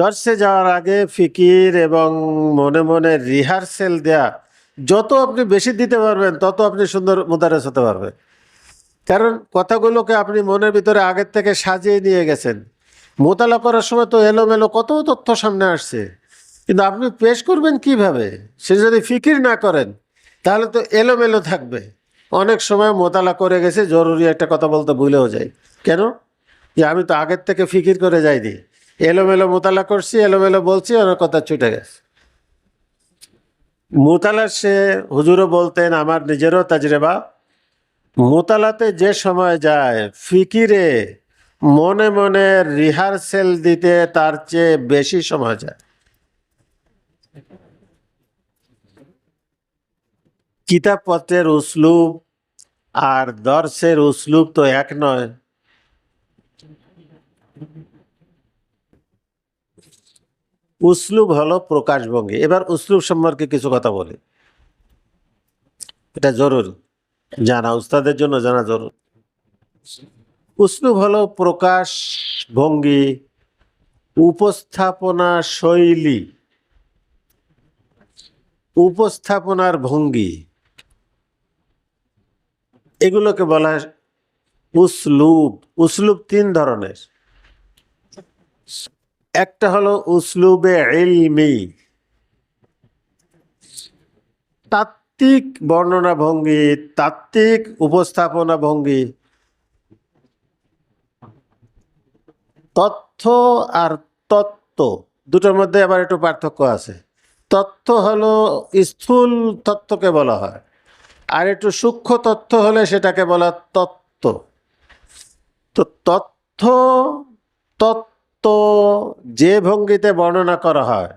দর্শে যাওয়ার আগে ফিকির এবং মনে মনে রিহার্সেল দেয়া, যত আপনি বেশি দিতে পারবেন, তত আপনি সুন্দর মুদারেস হতে পারবেন কারণ কথাগুলোকে আপনি মনের ভিতরে আগের থেকে সাজিয়ে নিয়ে গেছেন। মোতালা করার সময় তো এলোমেলো কত তথ্য সামনে আসছে। কিন্তু আপনি পেশ করবেন কীভাবে? সে যদি ফিকির না করেন, তাহলে তো এলোমেলো থাকবে। অনেক সময় মোতালা করে গেছে, জরুরি একটা কথা বলতে ভুলেও যায় কেন? যে আমি তো আগের থেকে ফিকির করে যাইনি। এলোমেলো মোতালা করছি, এলোমেলো বলছি, ওনার কথা ছুটে গেছে। মোতালা সে হুজুরও বলতেন, আমার নিজেরও তাজরেবা। মোতালাতে যে সময় যায়, ফিকিরে মনে মনে রিহার্সেল দিতে তার চেয়ে বেশি সময় যায়। কিতাবপত্রের উসলুব আর দর্শের উসলুব তো এক নয়। উসলুব হলো প্রকাশভঙ্গি। এবার উসলুব সম্পর্কে কিছু কথা বলি। এটা জরুরি। জানা উস্তাদের জন্য জানা জরুরি। উসলুব হলো প্রকাশ ভঙ্গি উপস্থাপনা শৈলী। উপস্থাপনার ভঙ্গি। এগুলোকে বলা হয় উসলুব। উসলুব তিন ধরনের। একটা হলো উসলুবে ইলমি। তাত্ত্বিক বর্ণনা ভঙ্গি, তাত্ত্বিক উপস্থাপনা ভঙ্গি। তথ্য আর তত্ত্ব, দুটোর মধ্যে আবার একটু পার্থক্য আছে। তথ্য হলো স্থূল তত্ত্বকে বলা হয়। আর একটু সূক্ষ্ম তথ্য হলে সেটাকে বলা তত্ত্ব। তো তথ্য তত্ত্ব যে ভঙ্গিতে বর্ণনা করা হয়,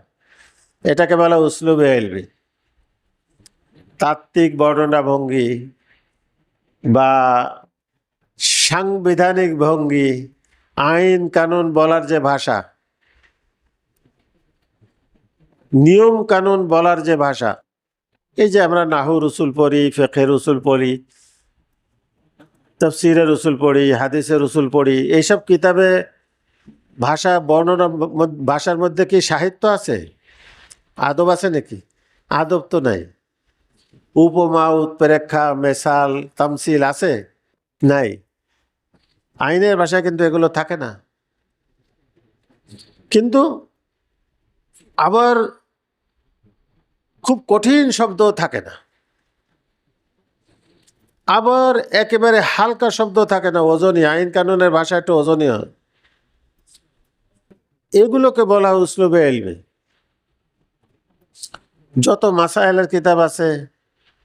এটাকে বলা উসলুবে এলবি। তাত্ত্বিক বর্ণনা ভঙ্গি বা সাংবিধানিক ভঙ্গি, আইন কানুন বলার যে ভাষা, নিয়ম কানুন বলার যে ভাষা, এই যে আমরা নাহু রসুল পড়ি ফেখের রসুল পড়ি, তফসিরের রসুল পড়ি, হাদিসের রসুল পড়ি, এইসব কিতাবে ভাষা, বর্ণনা ভাষার মধ্যে কি সাহিত্য আছে? আদব আছে নাকি? আদব তো নাই। উপমা, উৎপ্রেক্ষা, মেসাল, তামসিল আছে? নাই। আইনের ভাষায় কিন্তু এগুলো থাকে না। কিন্তু আবার খুব কঠিন শব্দ থাকে না। আবার একেবারে হালকা শব্দ থাকে না, ওজনই। আইন কানুনের ভাষা একটু ওজনই হয় এগুলোকে বলা হয় উসলুবে এলমে যত মাসাইলের কিতাব আছে,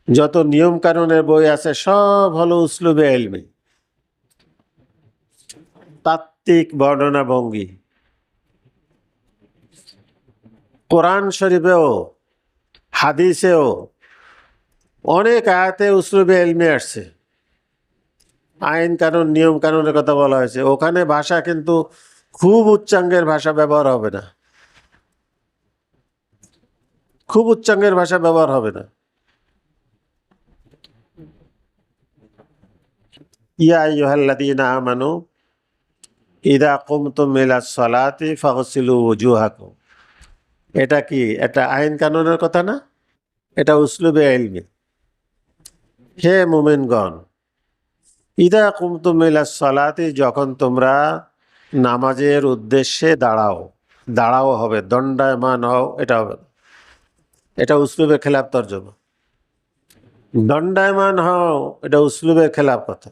যত নিয়ম কানুনের বই আছে, সব হলো উসলুবে এলমে তাত্ত্বিক বর্ণনা ভঙ্গি কোরআন শরীফেও, হাদিসেও অনেক আয়াতে উসলুবে এলমে আসছে। আইন কানুন, নিয়ম কানুনের কথা বলা হয়েছে। ওখানে ভাষা কিন্তু খুব উচ্চাঙ্গের ভাষা ব্যবহার হবে না। খুব উচ্চাঙ্গের ভাষা ব্যবহার হবে না। ইয়া আইয়ুহাল্লাযীনা আমানু, ইদা এটা কি? এটা আইন কানুনের কথা না? এটা উসলুবে ইলমি। হে মুমিনগণ, ইদা কুমতুম ইলাস সালাতি, যখন তোমরা নামাজের উদ্দেশ্যে দাঁড়াও। দাঁড়াও হবে, দণ্ডায়মান হও, এটা হবে। এটা উসলুবে খেলাপ তর্জমা। দণ্ডায়মান হও, এটা উসলুবের খেলাপ কথা।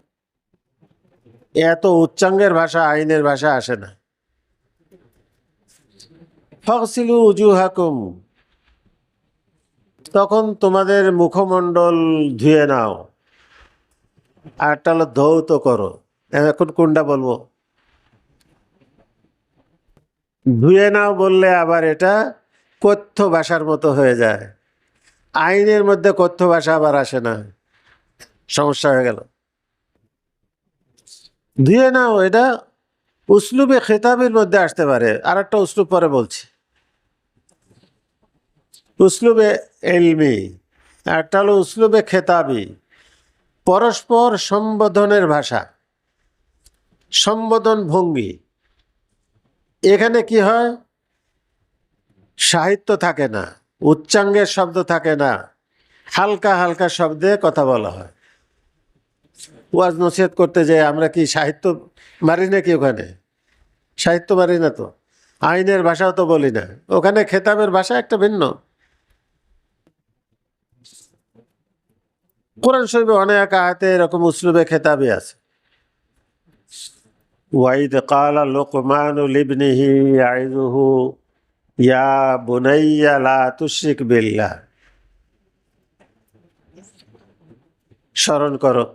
এত উচ্চাঙ্গের ভাষা, আইনের ভাষা আসে না। ফকসিলু উজু হাকুম তখন তোমাদের মুখমণ্ডল ধুয়ে নাও। আর একটা হলো ধৌত করো। এখন কোনটা বলব? ধুয়ে নাও বললে আবার এটা কথ্য ভাষার মতো হয়ে যায়। আইনের মধ্যে কথ্য ভাষা আবার আসে না। সমস্যা হয়ে গেল। ধুয়ে নাও, এটা উসলুবে খেতাবের মধ্যে আসতে পারে। আর একটা উসলুব পরে বলছি। উসলুবে এলমি, একটা হলো উসলুবে খেতাবি। পরস্পর সম্বোধনের ভাষা সম্বোধন ভঙ্গি এখানে কি হয়? সাহিত্য থাকে না, উচ্চাঙ্গের শব্দ থাকে না, হালকা হালকা শব্দে কথা বলা হয়। ওয়াজ নসিহত করতে যে আমরা কি সাহিত্য মারি নাকি ওখানে? সাহিত্য মারি না তো, আইনের ভাষাও তো বলি না। ওখানে খেতাবের ভাষা একটা ভিন্ন। কোরআন শরীফে অনেক আয়াতে এরকম উসলুবে খেতাবই আছে। ওয়াইদ কালা লোকমান লিবনিহি আইজুহু ইয়া বুনাইয়া লা তুশরিক বিল্লাহ স্মরণ করো,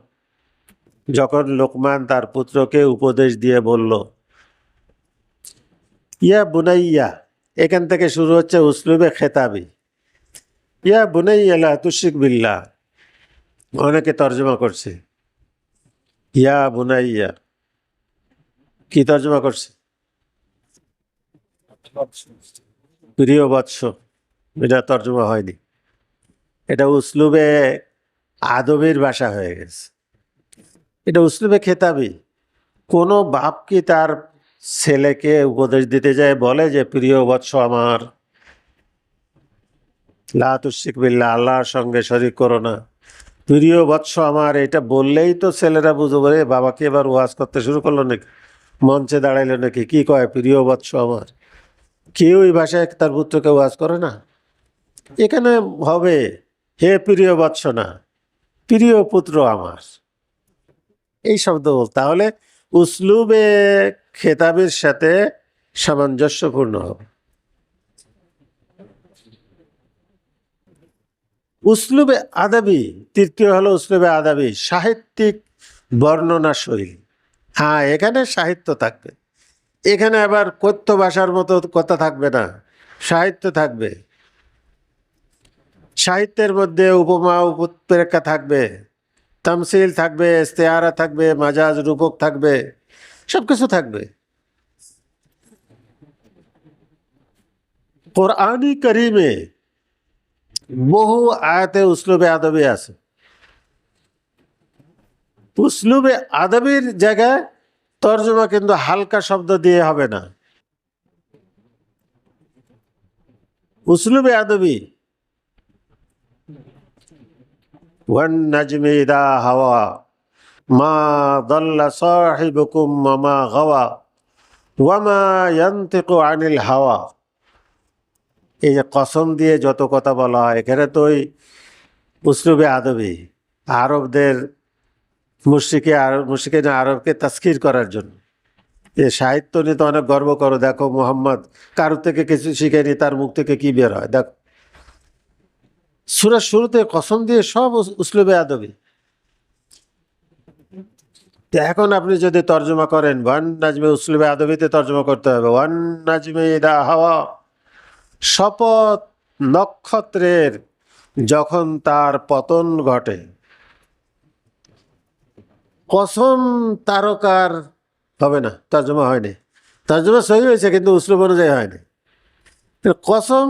যখন লোকমান তার পুত্রকে উপদেশ দিয়ে বলল, ইয়া বুনাইয়া, এখান থেকে শুরু হচ্ছে উসলুবে খেতাবি। ইয়া বুনাইয়া লা তুশরিক বিল্লাহ অনেকে তর্জমা করছে, ইয়া বুনাইয়া কি তর্জমা করছে? প্রিয় বৎস এটা তর্জমা হয়নি। এটা উসলুবে আদবের ভাষা হয়ে গেছে। এটা উসলুবে খেতাবি। কোনো বাপ কি তার ছেলেকে উপদেশ দিতে যায়, বলে যে, প্রিয় বৎস আমার লাতুশিক বিল্লা আল্লাহর সঙ্গে শরিক করো না। প্রিয় বৎস আমার, এটা বললেই তো ছেলেরা বুঝব বলে বাবাকে এবার ওয়াজ করতে শুরু করল নাকি? মঞ্চে দাঁড়াইলো নাকি? কি কয় প্রিয় বৎস আমার? কেউ এই ভাষায় তার পুত্রকে ওয়াজ করে না? এখানে হবে, হে প্রিয় বৎস না, প্রিয় পুত্র আমার। এই শব্দ বল, তাহলে উসলুবে খেতাবের সাথে সামঞ্জস্যপূর্ণ হবে। উসলুবে আদাবি, তৃতীয় হলো উসলুবে আদাবি, সাহিত্যিক বর্ণনা শৈলী হ্যাঁ এখানে সাহিত্য থাকবে। এখানে আবার কথ্য ভাষার মতো কথা থাকবে না, সাহিত্য থাকবে। সাহিত্যের মধ্যে উপমা উপপ্রেক্ষা থাকবে, তামসিল থাকবে ইস্তেয়ারা থাকবে, মাজাজ, রূপক থাকবে সব কিছু থাকবে। কোরআনি করিমে বহু আয়াতে উসলুবে আদবে আছে। উসলুবে আদবের জায়গায় তর্জমা কিন্তু হালকা শব্দ দিয়ে হবে না। উসলুবে আদবি। হাওয়া, মা দল্লা মামা ওয়ামা আনিল হাওয়া। এই যে কসম দিয়ে যত কথা বলা হয়, এখানে তো ওই উসলুবে আদবি। আরবদের মুশিকে আরব না, আরবকে তাস্কির করার জন্য। যে সাহিত্য নিয়ে তো অনেক গর্ব করো, দেখো মোহাম্মদ, কারোর থেকে কিছু শিখেনি, তার মুখ থেকে কি বের হয়? দেখো। সুরার শুরুতে কসম দিয়ে সব উস- উসলুবে আদবি। এখন আপনি যদি তর্জমা করেন, ওয়ান নাজমে উসলুবে আদবিতে তর্জমা করতে হবে। ওয়ান নাজমে ইদা হাওয়া। শপথ নক্ষত্রের যখন তার পতন ঘটে কসম তারকার হবে না, তর্জমা হয়নি। তর্জমা সহি হয়েছে, কিন্তু উসলুব অনুযায়ী হয়নি। কসম,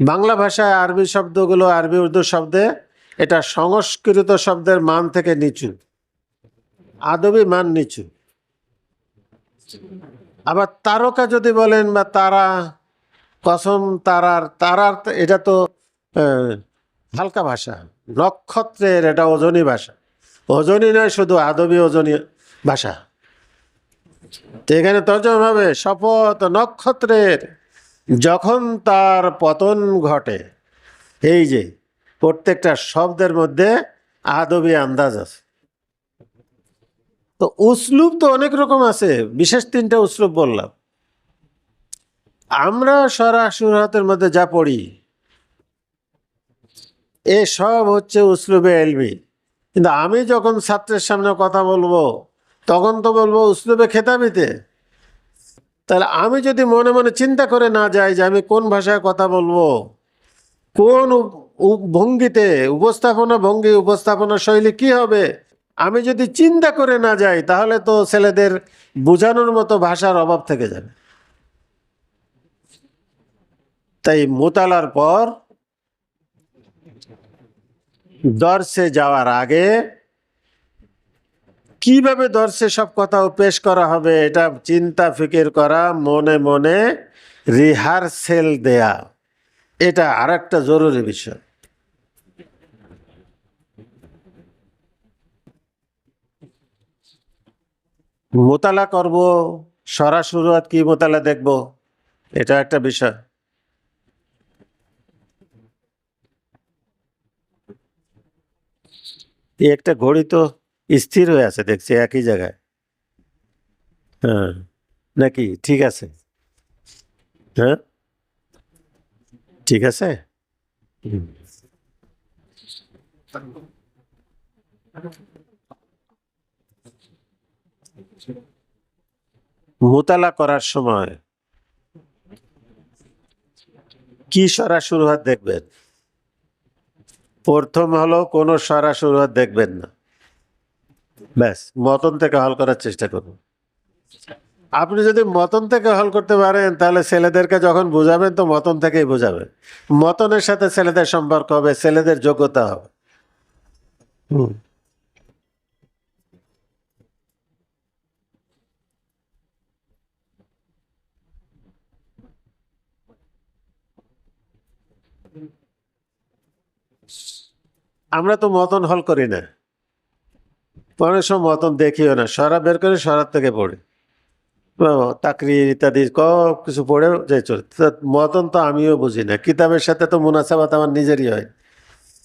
বাংলা ভাষায় আরবি শব্দগুলো আরবি উর্দু শব্দে, এটা সংস্কৃত শব্দের মান থেকে নিচু। আদবি মান নিচু। আবার তারকা যদি বলেন বা তারা, কসম তারার তারার এটা তো হালকা ভাষা, নক্ষত্রের এটা ওজনী ভাষা। ওজনী নয়, শুধু আদবি ওজনী ভাষা। তো এখানে তর্জমা হবে, শপথ নক্ষত্রের। যখন তার পতন ঘটে, এই যে প্রত্যেকটা শব্দের মধ্যে আদবি আন্দাজ আছে। তো উসলুব তো অনেক রকম আছে, বিশেষ তিনটা উসলুব বললাম। আমরা সরাসুরাতের মধ্যে যা পড়ি, এ সব হচ্ছে উসলুবে এলমি কিন্তু আমি যখন ছাত্রের সামনে কথা বলব, তখন তো বলব উসলুবে খেতাবিতে। তাহলে আমি যদি মনে মনে চিন্তা করে না যাই যে আমি কোন ভাষায় কথা বলব, কোন ভঙ্গিতে, উপস্থাপনা ভঙ্গি, উপস্থাপনা শৈলী কি হবে, আমি যদি চিন্তা করে না যাই, তাহলে তো ছেলেদের বোঝানোর মতো ভাষার অভাব থেকে যাবে। তাই মোতালার পর দর্শে যাওয়ার আগে কীভাবে দর্শে সব কথা পেশ করা হবে এটা চিন্তা, ফিকির করা, মনে মনে রিহার্সেল দেয়া। এটা আর একটা জরুরি বিষয়। মোতালা করব সরা শুরুয়াত কি মোতালা দেখব, এটা একটা বিষয়। এই একটা ঘড়ি তো স্থির হয়ে আছে, দেখছি একই জায়গায়। হ্যাঁ নাকি? ঠিক আছে। হ্যাঁ? ঠিক আছে। মোতালা করার সময় কি সরা শুরুয়াত দেখবেন? প্রথম হলো কোনো সারা শুরুয়াত দেখবেন না। ব্যাস, মতন থেকে হল করার চেষ্টা করুন। আপনি যদি মতন থেকে হল করতে পারেন, তাহলে ছেলেদেরকে যখন বোঝাবেন, তো মতন থেকেই বোঝাবেন। মতনের সাথে ছেলেদের সম্পর্ক হবে, ছেলেদের যোগ্যতা হবে। হুম। আমরা তো মতন হল করি না। অনেক সময় মতন দেখিও না, সরা বের করে সরার থেকে পড়ে। তাকরি ইত্যাদি সব কিছু পড়ে যাই চলে। মতন তো আমিও বুঝি না, কিতাবের সাথে তো মুনাসাবাত আমার নিজেরই হয়।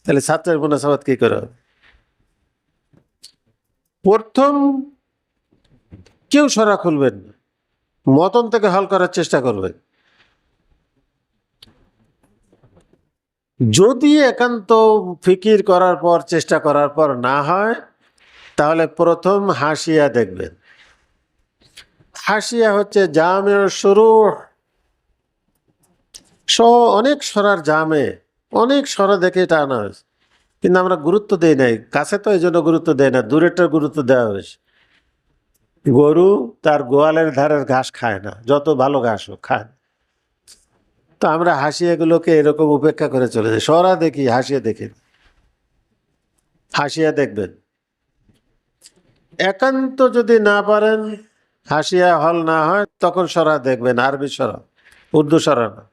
তাহলে ছাত্রের মুনাসাবাত কি করে? প্রথম কেউ সরা খুলবেন না। মতন থেকে হল করার চেষ্টা করবেন। যদি একান্ত ফিকির করার পর, চেষ্টা করার পর না হয়, তাহলে প্রথম হাসিয়া দেখবেন। হাসিয়া হচ্ছে জামের শুরু স, অনেক সরার জামে, অনেক সরা দেখে এটা আনা হয়েছে। কিন্তু আমরা গুরুত্ব দেই নাই, কাছে তো এই জন্য গুরুত্ব দেয় না দূরেরটার গুরুত্ব দেওয়া হয়েছে। গরু তার গোয়ালের ধারের ঘাস খায় না, যত ভালো ঘাস হোক, খায় না। তো আমরা হাসিয়াগুলোকে এরকম উপেক্ষা করে চলে যাই। সরা দেখি, হাসিয়া দেখি। হাসিয়া দেখবেন। একান্ত যদি না পারেন, হাসিয়া হল না হয়, তখন সরা দেখবেন, আরবি সরা। উর্দু সরা না।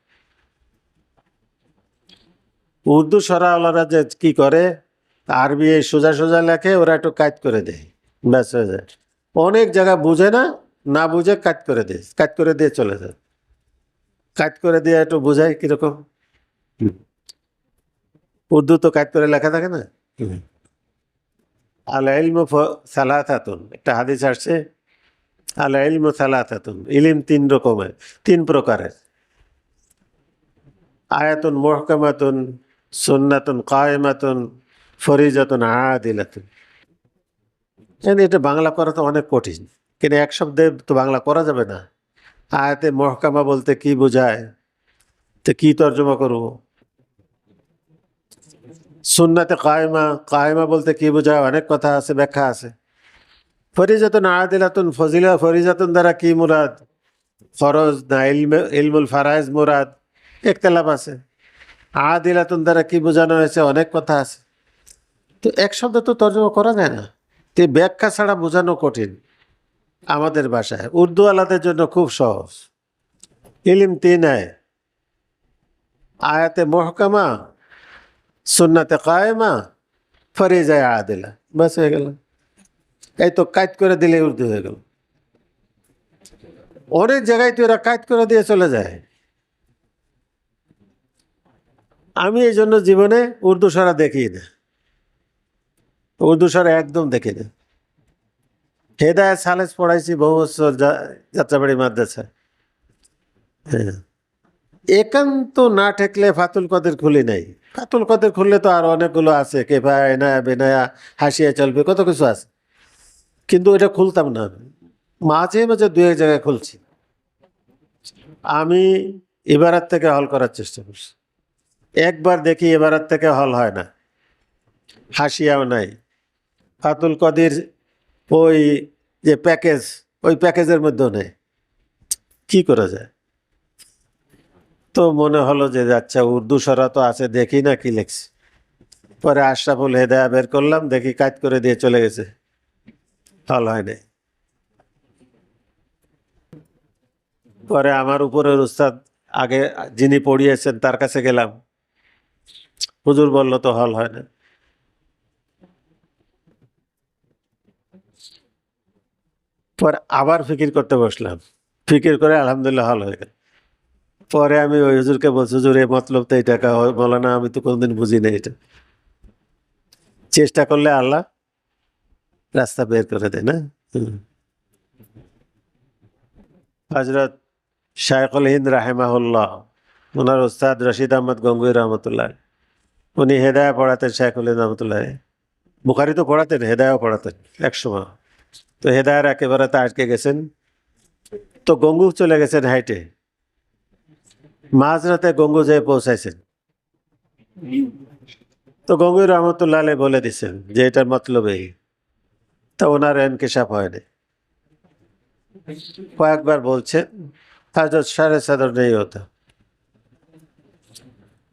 উর্দু সরাওয়ালারা যে কি করে, আরবি এই সোজা সোজা লেখে, ওরা একটু কাজ করে দেয়। ব্যাস হয়ে যায়। অনেক জায়গা বুঝে না না বুঝে কাজ করে দেয় কাজ করে দিয়ে চলে যায়। কাজ করে দিয়ে একটু বোঝায় কীরকম? উর্দু তো কাজ করে লেখা থাকে না। আল ইলম সালাতাতুন একটা হাদিস আসছে আল ইলম সালাতাতুন ইলিম তিন রকমের তিন প্রকারের। আয়াতুন মোহকামাতুন সুন্নাতুন কায়েমাতুন ফরিজাতুন আদিলাতুন। এটা বাংলা করা তো অনেক কঠিন কিন্তু এক শব্দে তো বাংলা করা যাবে না। আয়াতে মহকামা বলতে কি বোঝায়? তো কি তর্জমা করব? সুন্নাতে কায়েমা কায়েমা বলতে কি বোঝায়? অনেক কথা আছে, ব্যাখ্যা আছে। ফরিজাতুন আদিলাতুন, ফজিলা ফরিজাতুন দ্বারা কি মুরাদ? ফরজ না ইলমে, ইলমুল ফারাইজ মুরাদ? একতলাপ আছে। আদিলাতুন দ্বারা কি বোঝানো হয়েছে? অনেক কথা আছে। তো এক শব্দে তো তর্জমা করা যায় না। তো ব্যাখ্যা ছাড়া বোঝানো কঠিন। আমাদের ভাষায়। উর্দু আলাদের জন্য খুব সহজ। ইলিম তিন আয় আয়াতে মহকামা, সুন্নাতে কায়েমা, ফরিজায় আদিলা। বাস হয়ে গেল। এই তো কাজ করে দিলে উর্দু হয়ে গেল। অনেক জায়গায় তো এরা কাজ করে দিয়ে চলে যায়। আমি এই জন্য জীবনে উর্দু সারা দেখি না। উর্দু সারা একদম দেখি না। হেদায় সালেস পড়াইছি, বহু বছর যাত্রাবাড়ি মাদ্রাসা হ্যাঁ। একান্ত না ঠেকলে ফাতুল কদের খুলি নাই। ফাতুল কদের খুললে তো আর অনেকগুলো আছে কেফা এনায়া বেনায়া হাসিয়া চলবে, কত কিছু আছে। কিন্তু এটা খুলতাম না। মাঝে মাঝে দু এক জায়গায় খুলছি। আমি এবারার থেকে হল করার চেষ্টা করছি। একবার দেখি এবারার থেকে হল হয় না। হাসিয়াও নাই। ফাতুল কদির ওই যে প্যাকেজ, ওই প্যাকেজের মধ্যেও নেই। কি করা যায়? তো মনে হলো যে আচ্ছা উর্দু সরা তো আছে, দেখি না কি লিখছি। পরে আশরাফুল হেদায়া বের করলাম, দেখি কাজ করে দিয়ে চলে গেছে। হল হয় নাই পরে আমার উপরের উস্তাদ, আগে যিনি পড়িয়েছেন, তার কাছে গেলাম। হুজুর বলল, তো হল হয় না। পরে আবার ফিকির করতে বসলাম। ফিকির করে আলহামদুলিল্লাহ হল হয়ে গেল। পরে আমি ওই হুজুরকে বলছি, হুজুর এই মতলব তো এই টাকা বলে না, আমি তো কোনোদিন বুঝি না এটা। চেষ্টা করলে আল্লাহ রাস্তা বের করে দেয়, না। হজরত শায়কুল হিন্দ রাহেমাহুল্লাহ, ওনার ওস্তাদ রশিদ আহমদ গঙ্গুই রহমতুল্লাহ, উনি হেদায়া পড়াতেন শায়কুল হিন্দ রহমতুল্লাহ বুখারি তো পড়াতেন, হেদায়াও পড়াতেন একসময়। তো হেদায়ের একেবারে তা আটকে গেছেন। তো গঙ্গু চলে গেছেন হাইটে। মাঝরাতে গঙ্গু যেয়ে পৌঁছাইছেন। তো গঙ্গুই রহমতুল্লাহ বলে দিছেন যে এটার মতলব এই। তা ওনার এনকেশাপ হয়নি কয়েকবার বলছেন, হাজরত সাড়ে সাদর নেই হতো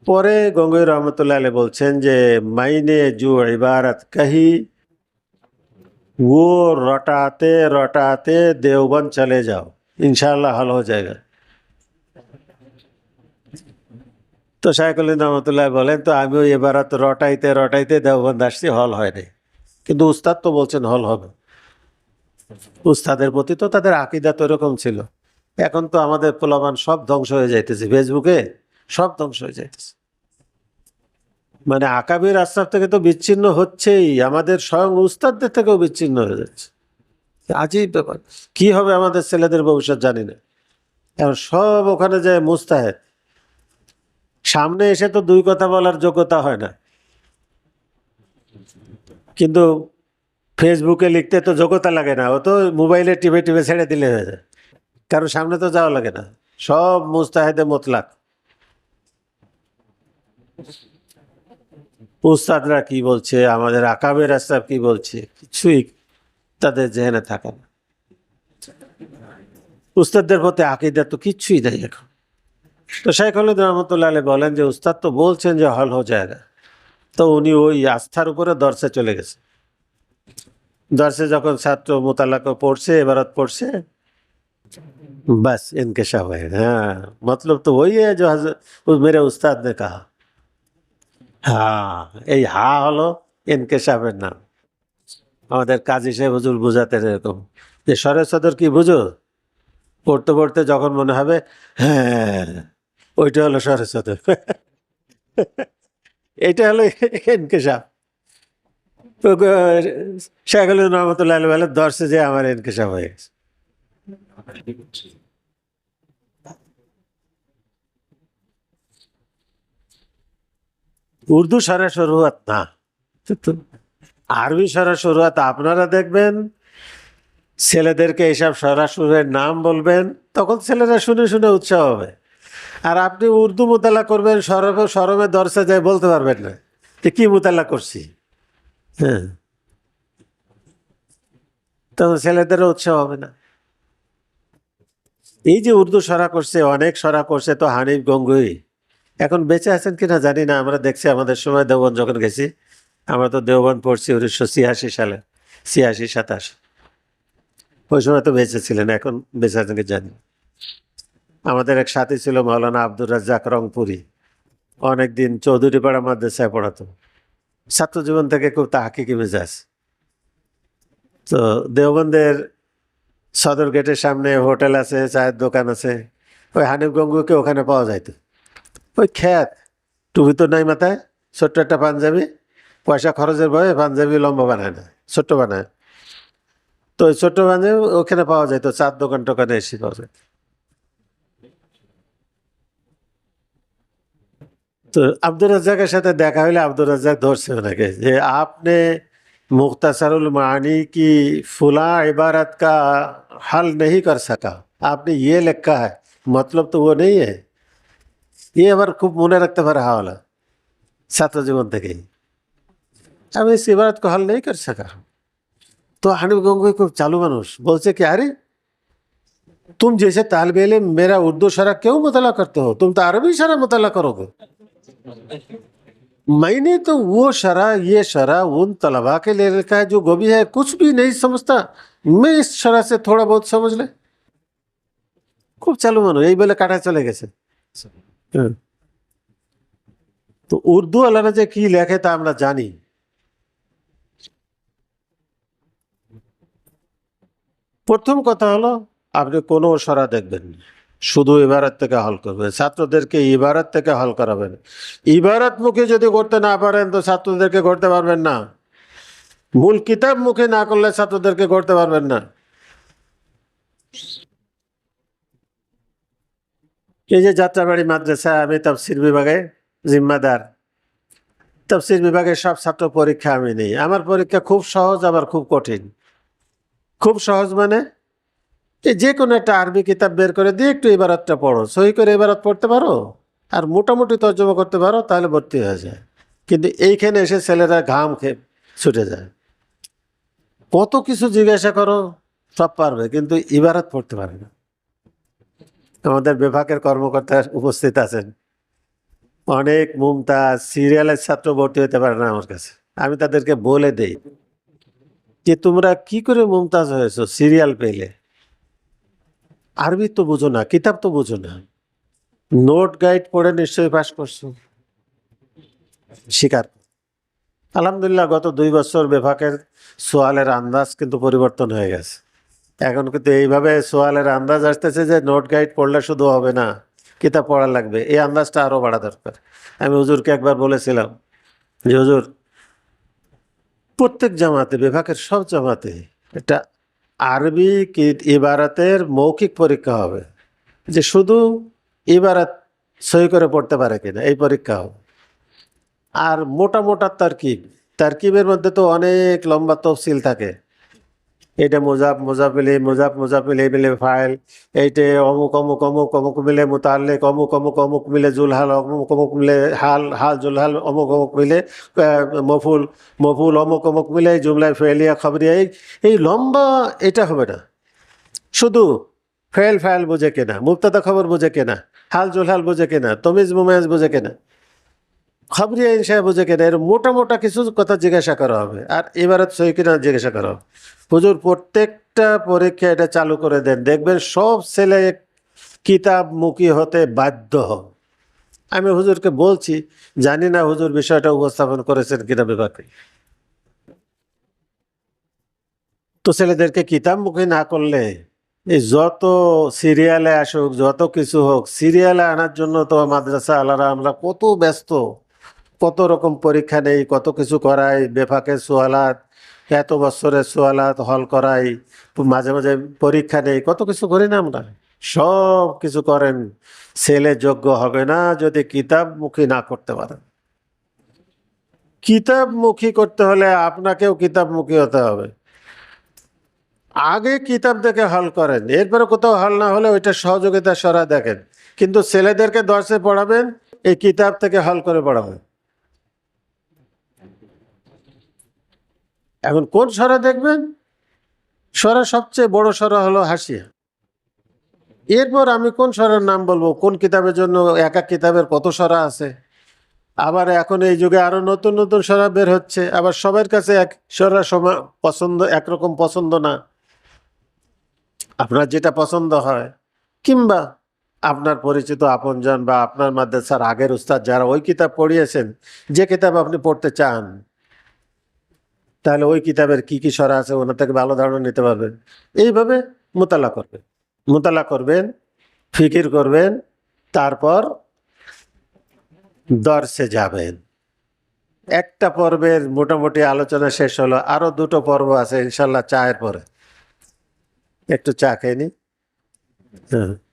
পরে গঙ্গুই রহমতুল্লাহ আলী বলছেন যে, মাইনে জু ইবারত কাহি, ও রটাতে রটাতে দেওবন চলে যাও। ইনশাল্লাহ হল হয়ে যায় তো শাহেকুল্লিন রহমতুল্লাহ বলেন, তো আমিও এবার রটাইতে রটাইতে দেওবন্দ আসছি, হল হয়নি কিন্তু উস্তাদ তো বলছেন হল হবে। উস্তাদের প্রতি তো তাদের আকিদা তো এরকম ছিল। এখন তো আমাদের পোলাবান সব ধ্বংস হয়ে যাইতেছে। ফেসবুকে সব ধ্বংস হয়ে যাইতেছে। মানে আকাবির আশ্রাফ থেকে তো বিচ্ছিন্ন হচ্ছেই, আমাদের স্বয়ং উস্তাদদের থেকেও বিচ্ছিন্ন হয়ে যাচ্ছে। আজই ব্যাপার। কি হবে আমাদের ছেলেদের ভবিষ্যৎ জানি না। এখন সব ওখানে যায় মুস্তাহেদ। সামনে এসে তো দুই কথা বলার যোগ্যতা হয় না। কিন্তু ফেসবুকে লিখতে তো যোগ্যতা লাগে না। ও তো মোবাইলে টিপে টিপে ছেড়ে দিলে হয়ে যায়। কারণ সামনে তো যাওয়া লাগে না। সব মুস্তাহেদে মতলাক। উস্তাদরা কি বলছে আমাদের আকাবের আস্তাব কি বলছে কিছুই তাদের জেহেনে থাকে না উস্তাদদের প্রতি আকিদা তো কিচ্ছুই নেই এখন তো শেখ হলুদ রহমতুল্লাহ আলী বলেন যে উস্তাদ তো বলছেন যে হল হো জায়গা তো উনি ওই আস্থার উপরে দর্শে চলে গেছে দর্শে যখন ছাত্র মোতালাক পড়ছে এবারত পড়ছে बस इनकशा हुए हाँ मतलब तो वही है जो हजरत उस मेरे उस्ताद ने कहा হ্যাঁ এই হা হলো ইনকেশাফের নাম। আমাদের কাজী সাহেব হুজুর বুঝাতেন এরকম। যে সরে সদর কি বুঝো? পড়তে পড়তে যখন মনে হবে হ্যাঁ ওইটা হলো সরে সদর। এটা হলো ইনকেশাফ শেখ আলী রহমতুল্লাহ দর্শে যে আমার ইনকেশাফ হয়ে গেছে। উর্দু সারা শুরুয়াত না। আরবি সারা শুরুয়াত আপনারা দেখবেন ছেলেদেরকে এইসব সরা সুরের নাম বলবেন তখন ছেলেরা শুনে শুনে উৎসাহ হবে। আর আপনি উর্দু মোতালা করবেন সরবে সরমে দর্শে যায় বলতে পারবেন না। যে কি মোতালা করছি? হ্যাঁ। তখন ছেলেদেরও উৎসাহ হবে না। এই যে উর্দু সরা করছে অনেক সরা করছে তো হানিফ গঙ্গুই। এখন বেঁচে আছেন কিনা জানি না, আমরা দেখছি আমাদের সময় দেওবন যখন গেছি, আমরা তো দেওবন পড়ছি উনিশশো ছিয়াশি সালে, ছিয়াশি, সাতাশ। ওই সময় তো বেঁচে ছিলেন, এখন বেঁচে আছেন জানি। আমাদের এক সাথী ছিল মৌলানা আব্দুর রাজ্জাক রংপুরি, অনেকদিন চৌধুরী পাড়া মাদ্রাসায় পড়াতো। ছাত্র জীবন থেকে খুব তাহাকিকি মেজাজ। তো দেওবন্দের সদর গেটের সামনে হোটেল আছে, চায়ের দোকান আছে, ওই হানিফ গঙ্গুকে ওখানে পাওয়া যাইতো। ওই খ্যাত টুপি তো নাই মাথায়, ছোট্ট একটা পাঞ্জাবি, পয়সা খরচের ভয়ে পাঞ্জাবি লম্বা বানায় না, ছোট্ট বানায়। তো ওই ছোট্ট পাঞ্জাবি ওখানে পাওয়া যায়, তো চার দোকান টোকানে এসে পাওয়া যায়। তো আব্দুর রাজ্জাকের সাথে দেখা হইলে আব্দুর রাজ্জাক ধরছে ওনাকে, যে আপনি মুক্তাসারুল মানি কি ফুলা ইবারত কা হাল নেই কর সকা? আপনি ইয়ে লেখা হ্যাঁ মতলব তো ও নেই হ্যাঁ ये আবার খুব মনে রাখতে পারে হাওলা ছাত্র জীবন থেকেই আমি इस इबारत को हल नहीं कर सका तो हानिफ गंगोई खूब चालू মানুষ বলছে कि अरे तुम जैसे तालब इल्म मेरा उर्दू शरा क्यों मुतला करते हो तुम तो अरबी शरा मुतला करोगे मैंने तो वो शरा ये शरा उन तलबा के लिए लिखा है जो गोभी है कुछ भी नहीं समझता मैं इस शरा से थोड़ा बहुत समझ ले খুব চালু মানুষ এই বলে কাটা চলে গেছে হ্যাঁ। তো উর্দু আলাদা যে কি লেখে তা আমরা জানি। প্রথম কথা হলো, আপনি কোনো সরা দেখবেন না। শুধু ইবারত থেকে হল করবেন। ছাত্রদেরকে ইবারত থেকে হল করাবেন। ইবারত মুখে যদি করতে না পারেন, তো ছাত্রদেরকে করতে পারবেন না। মূল কিতাব মুখে না করলে ছাত্রদেরকে করতে পারবেন না। এই যে যাত্রাবাড়ি মাদ্রাসা, আমি তাফসির বিভাগে জিম্মাদার। তাফসির বিভাগের সব ছাত্র পরীক্ষা আমি নেই। আমার পরীক্ষা খুব সহজ, আবার খুব কঠিন। খুব সহজ মানে যে কোনো একটা আরবি কিতাব বের করে দিয়ে একটু এবারতটা পড়ো। সহি করে এবারত পড়তে পারো? আর মোটামুটি তর্জমা করতে পারো, তাহলে ভর্তি হয়ে যায়। কিন্তু এইখানে এসে ছেলেরা ঘাম খেয়ে ছুটে যায়। কত কিছু জিজ্ঞাসা করো, সব পারবে, কিন্তু ইবারত পড়তে পারে না। আমাদের বিভাগের কর্মকর্তা উপস্থিত আছেন। অনেক মুমতাজ সিরিয়ালের ছাত্র ভর্তি হতে পারে না আমার কাছে। আমি তাদেরকে বলে দেই যে তোমরা কি করে মুমতাজ হয়েছো সিরিয়াল পেলে? আরবি তো বুঝো না, কিতাব তো বুঝো না। নোট গাইড পড়ে নিশ্চয়ই পাশ করছ। স্বীকার করো। আলহামদুলিল্লাহ গত দুই বছর বিভাগের সোয়ালের আন্দাজ কিন্তু পরিবর্তন হয়ে গেছে। এখন কিন্তু এইভাবে সোয়ালের আন্দাজ আসতেছে যে নোট গাইড পড়লে শুধু হবে না, কিতাব পড়া লাগবে। এই আন্দাজটা আরও বাড়া দরকার। আমি হুজুরকে একবার বলেছিলাম যে, হুজুর, প্রত্যেক জামাতে, বিভাগের সব জামাতে এটা আরবি কি ইবারাতের মৌখিক পরীক্ষা হবে, যে শুধু ইবারাত সই করে পড়তে পারে কিনা, এই পরীক্ষা হবে। আর মোটা মোটা তারকিব, তারকিবের মধ্যে তো অনেক লম্বা তফসিল থাকে। এটা মোজাব মোজাফিলি মোজাব মোজাফিলি মিলে ফাইল। এইটে অমুক অমুক অমুক অমুক মিলে মুতাল্লেক, অমুক অমুক অমুক মিলে জুলহাল, অমুক অমুক মিলে হাল হাল জুলহাল, অমুক অমুক মিলে মফুল মফুল, অমুক অমুক মিলে জুমলায় ফেলিয়া খবরিয়া। এই এই লম্বা এটা হবে না। শুধু ফেল ফাইল বোঝে কেনা মুক্তাদা খবর বোঝে কেনা, হাল জুলহাল বোঝে কেনা, তমিজ মুমেজ বোঝে কেনা। খবরিয়া ইনসা বোঝে কেনা? এর মোটা মোটা কিছু কথা জিজ্ঞাসা করা হবে। আর এবারে সই কিনা জিজ্ঞাসা করা হবে। হুজুর, প্রত্যেকটা পরীক্ষা এটা চালু করে দেন। দেখবেন সব ছেলে কিতাব মুখী হতে বাধ্য হবে আমি হুজুরকে বলছি, জানি না হুজুর বিষয়টা উপস্থাপন করেছেন কিনা বিভাগে তো ছেলেদেরকে কিতাব মুখী না করলে, এই যত সিরিয়ালে আসুক, যত কিছু হোক, সিরিয়ালে আনার জন্য তো মাদ্রাসা আলারা আমরা কত ব্যস্ত। কত রকম পরীক্ষা নেই, কত কিছু করাই, বেফাকে সোয়ালাত, এত বছরের সোয়ালাত, হল করাই, মাঝে মাঝে পরীক্ষা নেই, কত কিছু করি না আমরা? সব কিছু করেন, ছেলে যোগ্য হবে না যদি কিতাবমুখী না করতে পারেন। কিতাবমুখী করতে হলে আপনাকেও কিতাবমুখী হতে হবে। আগে কিতাব দেখে হল করেন, এরপরে কোথাও হল না হলে ওইটা সহযোগিতা সরা দেখেন। কিন্তু ছেলেদেরকে দর্শে পড়াবেন, এই কিতাব থেকে হল করে পড়াবেন। এখন কোন সরা দেখবেন? সরা সবচেয়ে বড় সরা হলো হাসিয়া এরপর আমি কোন সরার নাম বলব? কোন কিতাবের জন্য এক এক কিতাবের কত সরা আছে? আবার এখন এই যুগে আরও নতুন নতুন সরা বের হচ্ছে। আবার সবার কাছে এক সরা সমা পছন্দ, একরকম পছন্দ না। আপনার যেটা পছন্দ হয়, কিংবা আপনার পরিচিত আপনজন বা আপনার মাদ্রাসার আগের উস্তাদ যারা ওই কিতাব পড়িয়েছেন, যে কিতাব আপনি পড়তে চান তাহলে ওই কিতাবের কি কি সরা আছে, ওনার থেকে ভালো ধারণা নিতে পারবেন। এইভাবে মোতালা করবেন। মোতালা করবেন, ফিকির করবেন, তারপর দর্শে যাবেন। একটা পর্বের মোটামুটি আলোচনা শেষ হলো, আরও দুটো পর্ব আছে ইনশাল্লাহ চায়ের পরে। একটু চা খেয়ে নি? হ্যাঁ।